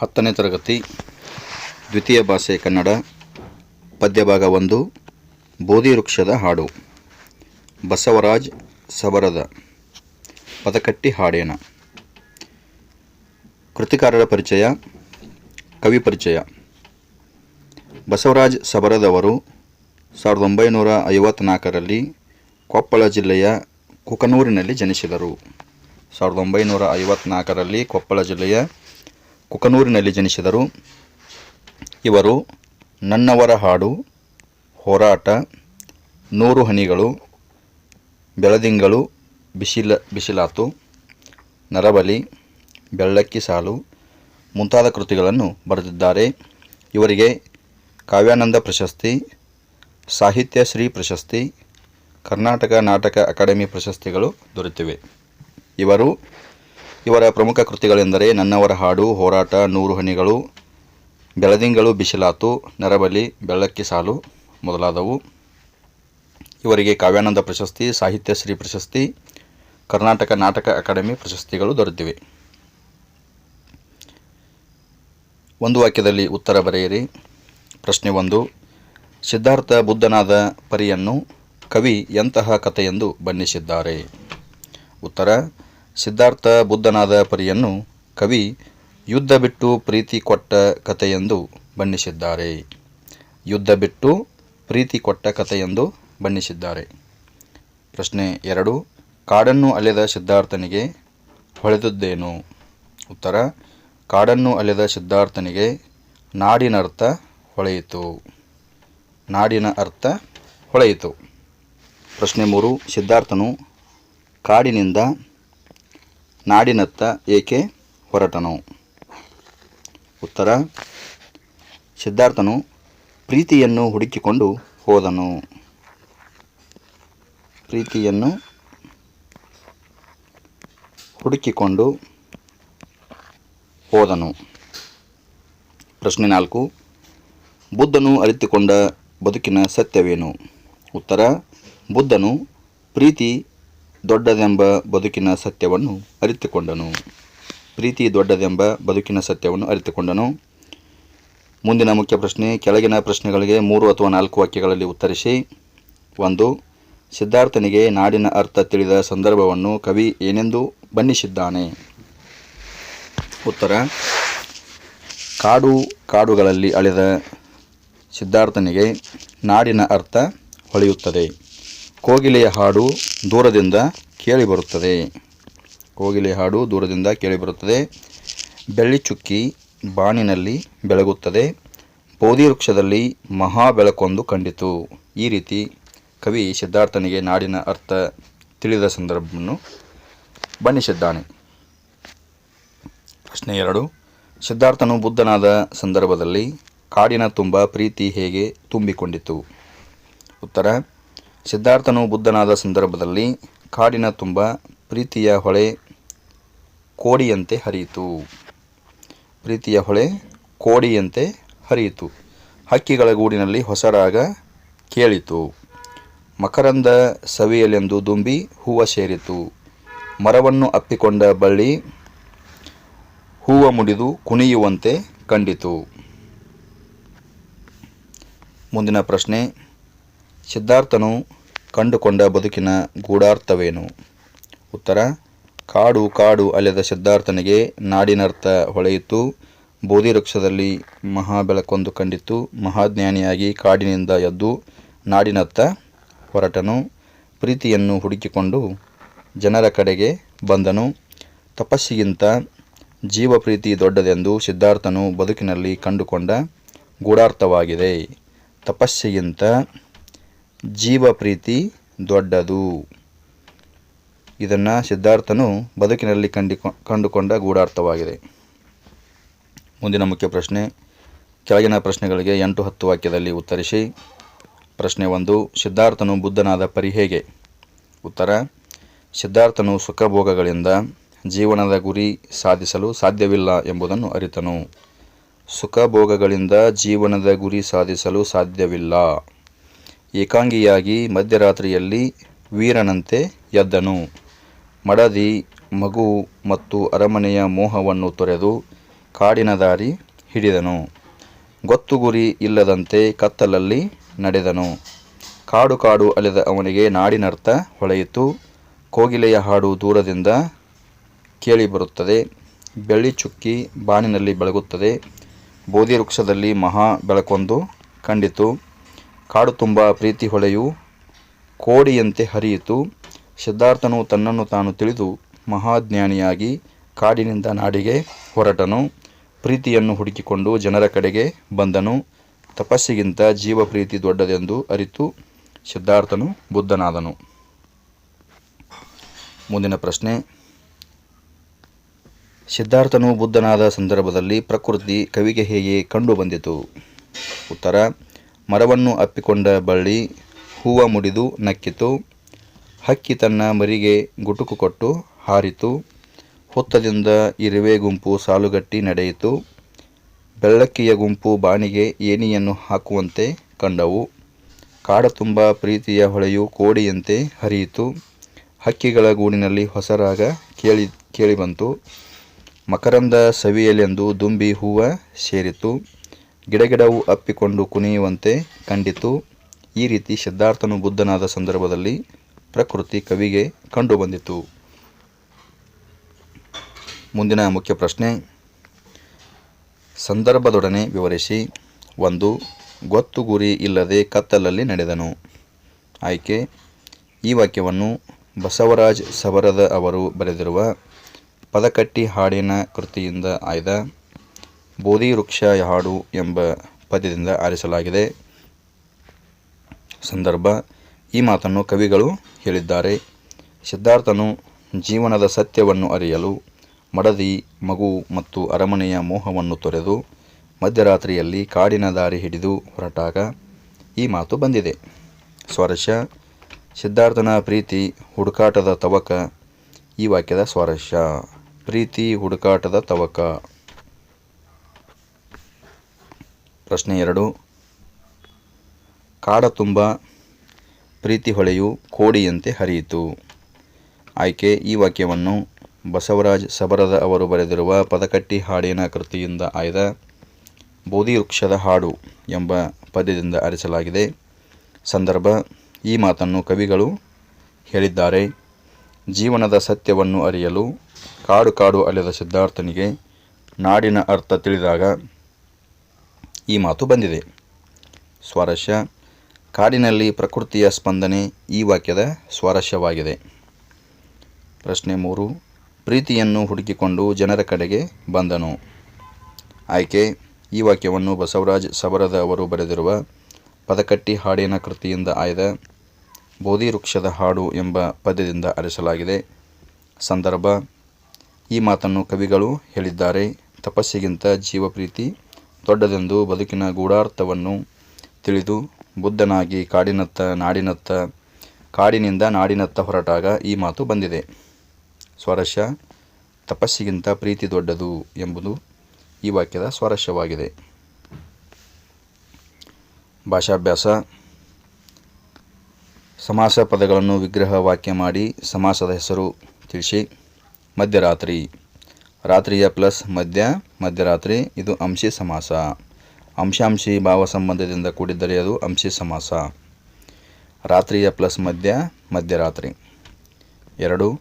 ಹತ್ತನೇ ತರಗತಿ, ದ್ವಿತೀಯ ಭಾಷೆ ಕನ್ನಡ, ಪದ್ಯಭಾಗ ಒಂದು, ಬೋಧಿ ವೃಕ್ಷದ ಹಾಡು. ಬಸವರಾಜ್ ಸಬರದ ಪದಕಟ್ಟಿ ಹಾಡೇನ. ಕೃತಿಕಾರರ ಪರಿಚಯ, ಕವಿ ಪರಿಚಯ. ಬಸವರಾಜ್ ಸಬರದವರು ಸಾವಿರದ ಒಂಬೈನೂರ ಐವತ್ತ್ನಾಲ್ಕರಲ್ಲಿ ಕೊಪ್ಪಳ ಜಿಲ್ಲೆಯ ಕುಕನೂರಿನಲ್ಲಿ ಜನಿಸಿದರು. ಸಾವಿರದ ಒಂಬೈನೂರ ಐವತ್ತ್ನಾಲ್ಕರಲ್ಲಿ ಕೊಪ್ಪಳ ಜಿಲ್ಲೆಯ ಕುಕನೂರಿನಲ್ಲಿ ಜನಿಸಿದರು. ಇವರು ನನ್ನವರ ಹಾಡು, ಹೋರಾಟ, ನೂರು ಹನಿಗಳು, ಬೆಳದಿಂಗಳು, ಬಿಸಿಲ, ಬಿಸಿಲಾತು, ನರಬಲಿ, ಬೆಳ್ಳಕ್ಕಿ ಸಾಲು ಮುಂತಾದ ಕೃತಿಗಳನ್ನು ಬರೆದಿದ್ದಾರೆ. ಇವರಿಗೆ ಕಾವ್ಯಾನಂದ ಪ್ರಶಸ್ತಿ, ಸಾಹಿತ್ಯ ಶ್ರೀ ಪ್ರಶಸ್ತಿ, ಕರ್ನಾಟಕ ನಾಟಕ ಅಕಾಡೆಮಿ ಪ್ರಶಸ್ತಿಗಳು ದೊರೆತಿವೆ. ಇವರು ಇವರ ಪ್ರಮುಖ ಕೃತಿಗಳೆಂದರೆ ನನ್ನವರ ಹಾಡು, ಹೋರಾಟ, ನೂರು ಹನಿಗಳು, ಬೆಳದಿಂಗಳು, ಬಿಸಿಲಾತು, ನರಬಲಿ, ಬೆಳ್ಳಕ್ಕಿ ಸಾಲು ಮೊದಲಾದವು. ಇವರಿಗೆ ಕಾವ್ಯಾನಂದ ಪ್ರಶಸ್ತಿ, ಸಾಹಿತ್ಯ ಶ್ರೀ ಪ್ರಶಸ್ತಿ, ಕರ್ನಾಟಕ ನಾಟಕ ಅಕಾಡೆಮಿ ಪ್ರಶಸ್ತಿಗಳು ದೊರೆತಿವೆ. ಒಂದು ವಾಕ್ಯದಲ್ಲಿ ಉತ್ತರ ಬರೆಯಿರಿ. ಪ್ರಶ್ನೆ ಒಂದು, ಸಿದ್ಧಾರ್ಥ ಬುದ್ಧನಾದ ಪರಿಯನ್ನು ಕವಿ ಎಂತಹ ಕಥೆಯೆಂದು ಬಣ್ಣಿಸಿದ್ದಾರೆ? ಉತ್ತರ ಸಿದ್ಧಾರ್ಥ ಬುದ್ಧನಾದ ಪರಿಯನ್ನು ಕವಿ ಯುದ್ಧ ಬಿಟ್ಟು ಪ್ರೀತಿ ಕೊಟ್ಟ ಕಥೆಯೆಂದು ಬಣ್ಣಿಸಿದ್ದಾರೆ. ಯುದ್ಧ ಬಿಟ್ಟು ಪ್ರೀತಿ ಕೊಟ್ಟ ಕಥೆಯೆಂದು ಬಣ್ಣಿಸಿದ್ದಾರೆ. ಪ್ರಶ್ನೆ ಎರಡು, ಕಾಡನ್ನು ಅಲೆದ ಸಿದ್ಧಾರ್ಥನಿಗೆ ಹೊಳೆದದ್ದೇನು? ಉತ್ತರ, ಕಾಡನ್ನು ಅಲೆದ ಸಿದ್ಧಾರ್ಥನಿಗೆ ನಾಡಿನ ಅರ್ಥ ಹೊಳೆಯಿತು. ನಾಡಿನ ಅರ್ಥ ಹೊಳೆಯಿತು. ಪ್ರಶ್ನೆ ಮೂರು, ಸಿದ್ಧಾರ್ಥನು ಕಾಡಿನಿಂದ ನಾಡಿನತ್ತ ಏಕೆ ಹೊರಟನು? ಉತ್ತರ, ಸಿದ್ಧಾರ್ಥನು ಪ್ರೀತಿಯನ್ನು ಹುಡುಕಿಕೊಂಡು ಹೋದನು. ಪ್ರೀತಿಯನ್ನು ಹುಡುಕಿಕೊಂಡು ಹೋದನು. ಪ್ರಶ್ನೆ ನಾಲ್ಕು, ಬುದ್ಧನು ಅರಿತುಕೊಂಡ ಬದುಕಿನ ಸತ್ಯವೇನು? ಉತ್ತರ, ಬುದ್ಧನು ಪ್ರೀತಿ ದೊಡ್ಡದೆಂಬ ಬದುಕಿನ ಸತ್ಯವನ್ನು ಅರಿತುಕೊಂಡನು. ಪ್ರೀತಿ ದೊಡ್ಡದೆಂಬ ಬದುಕಿನ ಸತ್ಯವನ್ನು ಅರಿತುಕೊಂಡನು. ಮುಂದಿನ ಮುಖ್ಯ ಪ್ರಶ್ನೆ, ಕೆಳಗಿನ ಪ್ರಶ್ನೆಗಳಿಗೆ ಮೂರು ಅಥವಾ ನಾಲ್ಕು ವಾಕ್ಯಗಳಲ್ಲಿ ಉತ್ತರಿಸಿ. ಒಂದು, ಸಿದ್ಧಾರ್ಥನಿಗೆ ನಾಡಿನ ಅರ್ಥ ತಿಳಿದ ಸಂದರ್ಭವನ್ನು ಕವಿ ಏನೆಂದು ಬಣ್ಣಿಸಿದ್ದಾನೆ. ಉತ್ತರ, ಕಾಡು ಕಾಡುಗಳಲ್ಲಿ ಅಳೆದ ಸಿದ್ಧಾರ್ಥನಿಗೆ ನಾಡಿನ ಅರ್ಥ ಹೊಳೆಯುತ್ತದೆ. ಕೋಗಿಲೆಯ ಹಾಡು ದೂರದಿಂದ ಕೇಳಿಬರುತ್ತದೆ ಕೋಗಿಲೆಯ ಹಾಡು ದೂರದಿಂದ ಕೇಳಿಬರುತ್ತದೆ ಬೆಳ್ಳಿ ಚುಕ್ಕಿ ಬಾಣಿನಲ್ಲಿ ಬೆಳಗುತ್ತದೆ. ಬೋಧಿ ವೃಕ್ಷದಲ್ಲಿ ಮಹಾ ಬೆಳಕೊಂದು ಕಂಡಿತು. ಈ ರೀತಿ ಕವಿ ಸಿದ್ಧಾರ್ಥನಿಗೆ ನಾಡಿನ ಅರ್ಥ ತಿಳಿದ ಸಂದರ್ಭವನ್ನು ಬಣ್ಣಿಸಿದ್ದಾನೆ ಪ್ರಶ್ನೆ ಎರಡು. ಸಿದ್ಧಾರ್ಥನು ಬುದ್ಧನಾದ ಸಂದರ್ಭದಲ್ಲಿ ಕಾಡಿನ ತುಂಬ ಪ್ರೀತಿ ಹೇಗೆ ತುಂಬಿಕೊಂಡಿತು? ಉತ್ತರ. ಸಿದ್ಧಾರ್ಥನು ಬುದ್ಧನಾದ ಸಂದರ್ಭದಲ್ಲಿ ಕಾಡಿನ ತುಂಬ ಪ್ರೀತಿಯ ಹೊಳೆ ಕೋಡಿಯಂತೆ ಹರಿಯಿತು. ಪ್ರೀತಿಯ ಹೊಳೆ ಕೋಡಿಯಂತೆ ಹರಿಯಿತು. ಹಕ್ಕಿಗಳ ಗೂಡಿನಲ್ಲಿ ಹೊಸರಾಗ ಕೇಳಿತು. ಮಕರಂದ ಸವಿಯಲೆಂದು ದುಂಬಿ ಹೂವು ಸೇರಿತು. ಮರವನ್ನು ಅಪ್ಪಿಕೊಂಡ ಬಳ್ಳಿ ಹೂವು ಮುಡಿದು ಕುಣಿಯುವಂತೆ ಕಂಡಿತು. ಮುಂದಿನ ಪ್ರಶ್ನೆ, ಸಿದ್ಧಾರ್ಥನು ಕಂಡುಕೊಂಡ ಬದುಕಿನ ಗೂಢಾರ್ಥವೇನು? ಉತ್ತರ, ಕಾಡು ಕಾಡು ಅಲೆದ ಸಿದ್ಧಾರ್ಥನಿಗೆ ನಾಡಿನರ್ಥ ಹೊಳೆಯಿತು. ಬೋಧಿ ವೃಕ್ಷದಲ್ಲಿ ಮಹಾಬೆಳಕೊಂದು ಕಂಡಿತು ಮಹಾಜ್ಞಾನಿಯಾಗಿ ಕಾಡಿನಿಂದ ಎದ್ದು ನಾಡಿನತ್ತ ಹೊರಟನು. ಪ್ರೀತಿಯನ್ನು ಹುಡುಕಿಕೊಂಡು ಜನರ ಕಡೆಗೆ ಬಂದನು. ತಪಸ್ಸಿಗಿಂತ ಜೀವಪ್ರೀತಿ ದೊಡ್ಡದೆಂದು ಸಿದ್ಧಾರ್ಥನು ಬದುಕಿನಲ್ಲಿ ಕಂಡುಕೊಂಡ ಗೂಢಾರ್ಥವಾಗಿದೆ. ತಪಸ್ಸಿಗಿಂತ ಜೀವ ಪ್ರೀತಿ ದೊಡ್ಡದು. ಇದನ್ನು ಸಿದ್ಧಾರ್ಥನು ಬದುಕಿನಲ್ಲಿ ಕಂಡಿಕೊ, ಕಂಡುಕೊಂಡ ಗೂಢಾರ್ಥವಾಗಿದೆ. ಮುಂದಿನ ಮುಖ್ಯ ಪ್ರಶ್ನೆ, ಕೆಳಗಿನ ಪ್ರಶ್ನೆಗಳಿಗೆ ಎಂಟು ಹತ್ತು ವಾಕ್ಯದಲ್ಲಿ ಉತ್ತರಿಸಿ. ಪ್ರಶ್ನೆ ಒಂದು, ಸಿದ್ಧಾರ್ಥನು ಬುದ್ಧನಾದ ಪರಿ ಹೇಗೆ? ಉತ್ತರ, ಸಿದ್ಧಾರ್ಥನು ಸುಖಭೋಗಗಳಿಂದ ಜೀವನದ ಗುರಿ ಸಾಧಿಸಲು ಸಾಧ್ಯವಿಲ್ಲ ಎಂಬುದನ್ನು ಅರಿತನು. ಸುಖಭೋಗಗಳಿಂದ ಜೀವನದ ಗುರಿ ಸಾಧಿಸಲು ಸಾಧ್ಯವಿಲ್ಲ. ಏಕಾಂಗಿಯಾಗಿ ಮಧ್ಯರಾತ್ರಿಯಲ್ಲಿ ವೀರನಂತೆ ಎದ್ದನು. ಮಡದಿ ಮಗು ಮತ್ತು ಅರಮನೆಯ ಮೋಹವನ್ನು ತೊರೆದು ಕಾಡಿನ ದಾರಿ ಹಿಡಿದನು. ಗೊತ್ತು ಗುರಿ ಇಲ್ಲದಂತೆ ಕತ್ತಲಲ್ಲಿ ನಡೆದನು. ಕಾಡು ಕಾಡು ಅಲೆದ ಅವನಿಗೆ ನಾಡಿನರ್ಥ ಹೊಳೆಯಿತು. ಕೋಗಿಲೆಯ ಹಾಡು ದೂರದಿಂದ ಕೇಳಿಬರುತ್ತದೆ. ಬೆಳ್ಳಿ ಚುಕ್ಕಿ ಬಾನಿನಲ್ಲಿ ಬೆಳಗುತ್ತದೆ. ಬೋಧಿ ವೃಕ್ಷದಲ್ಲಿ ಮಹಾ ಬೆಳಕೊಂದು ಕಂಡಿತು. ಕಾಡು ತುಂಬ ಪ್ರೀತಿ ಹೊಳೆಯು, ಕೋಡಿಯಂತೆ ಹರಿಯಿತು. ಸಿದ್ಧಾರ್ಥನು ತನ್ನನ್ನು ತಾನು ತಿಳಿದು ಮಹಾಜ್ಞಾನಿಯಾಗಿ ಕಾಡಿನಿಂದ ನಾಡಿಗೆ ಹೊರಟನು. ಪ್ರೀತಿಯನ್ನು ಹುಡುಕಿಕೊಂಡು ಜನರ ಕಡೆಗೆ ಬಂದನು. ತಪಸ್ಸಿಗಿಂತ ಜೀವ ಪ್ರೀತಿ ದೊಡ್ಡದೆಂದು ಅರಿತು ಸಿದ್ಧಾರ್ಥನು ಬುದ್ಧನಾದನು. ಮುಂದಿನ ಪ್ರಶ್ನೆ. ಸಿದ್ಧಾರ್ಥನು ಬುದ್ಧನಾದ ಸಂದರ್ಭದಲ್ಲಿ ಪ್ರಕೃತಿ ಕವಿಗೆ ಹೇಗೆ ಕಂಡುಬಂದಿತು? ಉತ್ತರ ಮರವನ್ನು ಅಪ್ಪಿಕೊಂಡ ಬಳ್ಳಿ ಹೂವ ಮುಡಿದು ನಕ್ಕಿತು. ಹಕ್ಕಿ ತನ್ನ ಮರಿಗೆ ಗುಟುಕು ಕೊಟ್ಟು ಹಾರಿತು. ಹೊತ್ತದಿಂದ ಇರುವೆ ಗುಂಪು ಸಾಲುಗಟ್ಟಿ ನಡೆಯಿತು. ಬೆಳ್ಳಕ್ಕಿಯ ಗುಂಪು ಬಾಣಿಗೆ ಏಣಿಯನ್ನು ಹಾಕುವಂತೆ ಕಂಡವು. ಕಾಡ ತುಂಬ ಪ್ರೀತಿಯ ಹೊಳೆಯು ಕೋಡಿಯಂತೆ ಹರಿಯಿತು. ಹಕ್ಕಿಗಳ ಗೂಡಿನಲ್ಲಿ ಹೊಸರಾಗ ಕೇಳಿ, ಕೇಳಿಬಂತು. ಮಕರಂದ ಸವಿಯಲೆಂದು ದುಂಬಿ ಹೂವ ಸೇರಿತು. ಗಿಡಗಿಡವು ಅಪ್ಪಿಕೊಂಡು ಕುಣಿಯುವಂತೆ ಕಂಡಿತು. ಈ ರೀತಿ ಸಿದ್ಧಾರ್ಥನು ಬುದ್ಧನಾದ ಸಂದರ್ಭದಲ್ಲಿ ಪ್ರಕೃತಿ ಕವಿಗೆ ಕಂಡುಬಂದಿತು. ಮುಂದಿನ ಮುಖ್ಯ ಪ್ರಶ್ನೆ. ಸಂದರ್ಭದೊಡನೆ ವಿವರಿಸಿ. ಒಂದು, ಗೊತ್ತು ಗುರಿ ಇಲ್ಲದೆ ಕತ್ತಲಲ್ಲಿ ನಡೆದನು. ಆಯ್ಕೆ, ಈ ವಾಕ್ಯವನ್ನು ಬಸವರಾಜ್ ಸವರದ ಅವರು ಬರೆದಿರುವ ಪದಕಟ್ಟಿ ಹಾಡಿನ ಕೃತಿಯಿಂದ ಆಯ್ದ. ಬೋಧಿ ವೃಕ್ಷ ಹಾಡು ಎಂಬ ಪದ್ಯದಿಂದ ಆರಿಸಲಾಗಿದೆ. ಸಂದರ್ಭ, ಈ ಮಾತನ್ನು ಕವಿಗಳು ಹೇಳಿದ್ದಾರೆ. ಸಿದ್ಧಾರ್ಥನು ಜೀವನದ ಸತ್ಯವನ್ನು ಅರಿಯಲು ಮಡದಿ, ಮಗು ಮತ್ತು ಅರಮನೆಯ ಮೋಹವನ್ನು ತೊರೆದು ಮಧ್ಯರಾತ್ರಿಯಲ್ಲಿ ಕಾಡಿನ ದಾರಿ ಹಿಡಿದು ಹೊರಟಾಗ ಈ ಮಾತು ಬಂದಿದೆ. ಸ್ವಾರಸ್ಯ, ಸಿದ್ಧಾರ್ಥನ ಪ್ರೀತಿ ಹುಡುಕಾಟದ ತವಕ. ಈ ವಾಕ್ಯದ ಸ್ವಾರಸ್ಯ, ಪ್ರೀತಿ ಹುಡುಕಾಟದ ತವಕ. ಪ್ರಶ್ನೆ ಎರಡು. ಕಾಡ ತುಂಬ ಪ್ರೀತಿ ಹೊಳೆಯು ಕೋಡಿಯಂತೆ ಹರಿಯಿತು. ಆಯ್ಕೆ, ಈ ವಾಕ್ಯವನ್ನು ಬಸವರಾಜ್ ಸಬರದ ಅವರು ಬರೆದಿರುವ ಪದಕಟ್ಟಿ ಹಾಡಿನ ಕೃತಿಯಿಂದ ಆಯ್ದ ಬೋಧಿ ವೃಕ್ಷದ ಹಾಡು ಎಂಬ ಪದ್ಯದಿಂದ ಆರಿಸಲಾಗಿದೆ. ಸಂದರ್ಭ, ಈ ಮಾತನ್ನು ಕವಿಗಳು ಹೇಳಿದ್ದಾರೆ. ಜೀವನದ ಸತ್ಯವನ್ನು ಅರಿಯಲು ಕಾಡು ಕಾಡು ಅಲೆದ ಸಿದ್ಧಾರ್ಥನಿಗೆ ನಾಡಿನ ಅರ್ಥ ತಿಳಿದಾಗ ಈ ಮಾತು ಬಂದಿದೆ. ಸ್ವಾರಸ್ಯ ಕಾಡಿನಲ್ಲಿ ಪ್ರಕೃತಿಯ ಸ್ಪಂದನೆ ಈ ವಾಕ್ಯದ ಸ್ವಾರಸ್ಯವಾಗಿದೆ ಪ್ರಶ್ನೆ ಮೂರು, ಪ್ರೀತಿಯನ್ನು ಹುಡುಕಿಕೊಂಡು ಜನರ ಕಡೆಗೆ ಬಂದನು. ಆಯ್ಕೆ, ಈ ವಾಕ್ಯವನ್ನು ಬಸವರಾಜ್ ಸಬರದ ಅವರು ಬರೆದಿರುವ ಪದಕಟ್ಟಿ ಹಾಡಿನ ಕೃತಿಯಿಂದ ಆಯ್ದ ಬೋಧಿ ವೃಕ್ಷದ ಹಾಡು ಎಂಬ ಪದ್ಯದಿಂದ ಅರಸಲಾಗಿದೆ. ಸಂದರ್ಭ, ಈ ಮಾತನ್ನು ಕವಿಗಳು ಹೇಳಿದ್ದಾರೆ. ತಪಸ್ಸಿಗಿಂತ ಜೀವಪ್ರೀತಿ ದೊಡ್ಡದೆಂದು ಬದುಕಿನ ಗೂಢಾರ್ಥವನ್ನು ತಿಳಿದು ಬುದ್ಧನಾಗಿ ಕಾಡಿನತ್ತ ನಾಡಿನತ್ತ, ಕಾಡಿನಿಂದ ನಾಡಿನತ್ತ ಹೊರಟಾಗ ಈ ಮಾತು ಬಂದಿದೆ. ಸ್ವಾರಸ್ಯ ತಪಸ್ಸಿಗಿಂತ ಪ್ರೀತಿ ದೊಡ್ಡದು ಎಂಬುದು ಈ ವಾಕ್ಯದ ಸ್ವಾರಸ್ಯವಾಗಿದೆ ಭಾಷಾಭ್ಯಾಸ ಸಮಾಸ ಪದಗಳನ್ನು ವಿಗ್ರಹ ವಾಕ್ಯ ಮಾಡಿ ಸಮಾಸದ ಹೆಸರು ತಿಳಿಸಿ, ಮಧ್ಯರಾತ್ರಿ ರಾತ್ರಿಯ ಪ್ಲಸ್ ಮಧ್ಯ, ಮಧ್ಯರಾತ್ರಿ, ಇದು ಅಂಶಿ ಸಮಾಸ. ಅಂಶಾಂಶಿ ಭಾವ ಸಂಬಂಧದಿಂದ ಕೂಡಿದ್ದರೆ ಅದು ಅಂಶಿ ಸಮಾಸ. ರಾತ್ರಿಯ ಪ್ಲಸ್ ಮಧ್ಯ, ಮಧ್ಯರಾತ್ರಿ. ಎರಡು,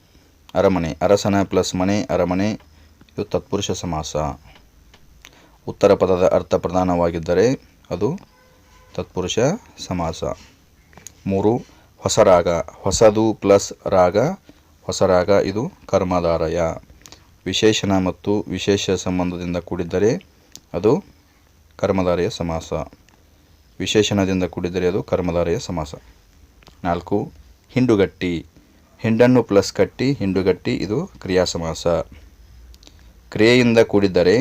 ಅರಮನೆ, ಅರಸನ ಪ್ಲಸ್ ಮನೆ, ಅರಮನೆ, ಇದು ತತ್ಪುರುಷ ಸಮಾಸ. ಉತ್ತರ ಪದದ ಅರ್ಥ ಪ್ರಧಾನವಾಗಿದ್ದರೆ ಅದು ತತ್ಪುರುಷ ಸಮಾಸ. ಮೂರು ಹೊಸ ರಾಗ ಹೊಸದು ಪ್ಲಸ್ ರಾಗ ಹೊಸ ರಾಗ ಇದು ಕರ್ಮಧಾರಯ. ವಿಶೇಷಣ ಮತ್ತು ವಿಶೇಷ ಸಂಬಂಧದಿಂದ ಕೂಡಿದ್ದರೆ ಅದು ಕರ್ಮಧಾರೆಯ ಸಮಾಸ. ವಿಶೇಷಣದಿಂದ ಕೂಡಿದರೆ ಅದು ಕರ್ಮಧಾರೆಯ ಸಮಾಸ. ನಾಲ್ಕು, ಹಿಂಡುಗಟ್ಟಿ. ಹಿಂಡನ್ನು ಪ್ಲಸ್ ಕಟ್ಟಿ, ಹಿಂಡುಗಟ್ಟಿ ಇದು ಕ್ರಿಯಾ ಸಮಾಸ ಕ್ರಿಯೆಯಿಂದ ಕೂಡಿದ್ದರೆ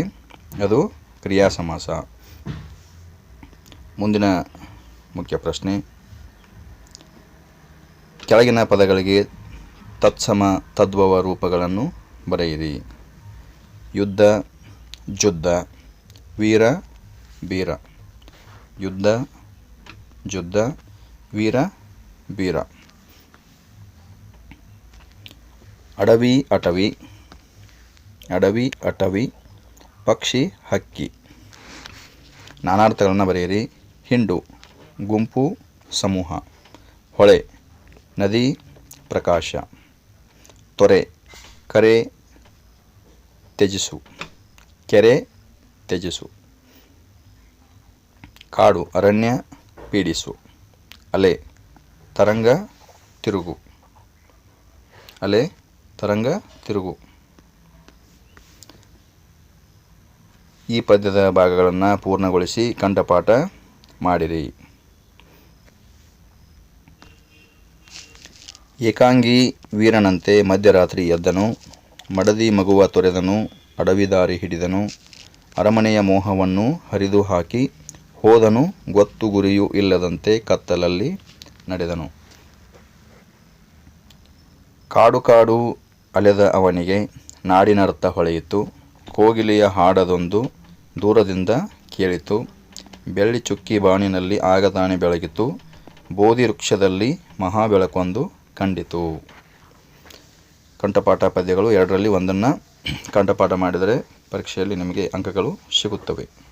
ಅದು ಕ್ರಿಯಾ ಸಮಾಸ ಮುಂದಿನ ಮುಖ್ಯ ಪ್ರಶ್ನೆ. ಕೆಳಗಿನ ಪದಗಳಿಗೆ ತತ್ಸಮ, ತದ್ಭವ ರೂಪಗಳನ್ನು ಬರೆಯಿರಿ. ಯುದ್ಧ, ಜುದ್ಧ, ವೀರ, ಬೀರ. ಯುದ್ಧ, ಜುದ್ಧ, ವೀರ, ಬೀರ. ಅಡವಿ, ಅಟವಿ. ಅಡವಿ, ಅಟವಿ, ಪಕ್ಷಿ, ಹಕ್ಕಿ. ನಾನಾರ್ಥಗಳನ್ನು ಬರೆಯಿರಿ. ಹಿಂಡು, ಗುಂಪು, ಸಮೂಹ. ಹೊಳೆ, ನದಿ, ಪ್ರಕಾಶ. ತೊರೆ, ಕರೆ ತ್ಯಜಿಸು ಕೆರೆ ತ್ಯಜಿಸು ಕಾಡು, ಅರಣ್ಯ, ಪೀಡಿಸು. ಅಲೆ, ತರಂಗ, ತಿರುಗು. ಅಲೆ, ತರಂಗ, ತಿರುಗು. ಈ ಪದ್ಯದ ಭಾಗಗಳನ್ನು ಪೂರ್ಣಗೊಳಿಸಿ ಕಂಠಪಾಠ ಮಾಡಿರಿ. ಏಕಾಂಗಿ ವೀರನಂತೆ ಮಧ್ಯರಾತ್ರಿ ಎದ್ದನು. ಮಡದಿ ಮಗುವ ತೊರೆದನು ಅಡವಿ ದಾರಿ ಹಿಡಿದನು, ಅರಮನೆಯ ಮೋಹವನ್ನು ಹರಿದು ಹಾಕಿ ಹೋದನು, ಗೊತ್ತು ಗುರಿಯೂ ಇಲ್ಲದಂತೆ ಕತ್ತಲಲ್ಲಿ ನಡೆದನು. ಕಾಡು ಕಾಡು ಅಲೆದ ಅವನಿಗೆ ನಾಡಿನರ್ಥ ಹೊಳೆಯಿತು. ಕೋಗಿಲೆಯ ಹಾಡದೊಂದು ದೂರದಿಂದ ಕೇಳಿತು. ಬೆಳ್ಳಿ ಚುಕ್ಕಿ ಬಾಣಿನಲ್ಲಿ ಆಗತಾನೆ ಬೆಳಗಿತು. ಬೋಧಿ ವೃಕ್ಷದಲ್ಲಿ ಮಹಾಬೆಳಕೊಂದು ಕಂಡಿತು. ಕಂಠಪಾಠ ಪದ್ಯಗಳು ಎರಡರಲ್ಲಿ ಒಂದನ್ನು ಕಂಠಪಾಠ ಮಾಡಿದರೆ ಪರೀಕ್ಷೆಯಲ್ಲಿ ನಿಮಗೆ ಅಂಕಗಳು ಸಿಗುತ್ತವೆ.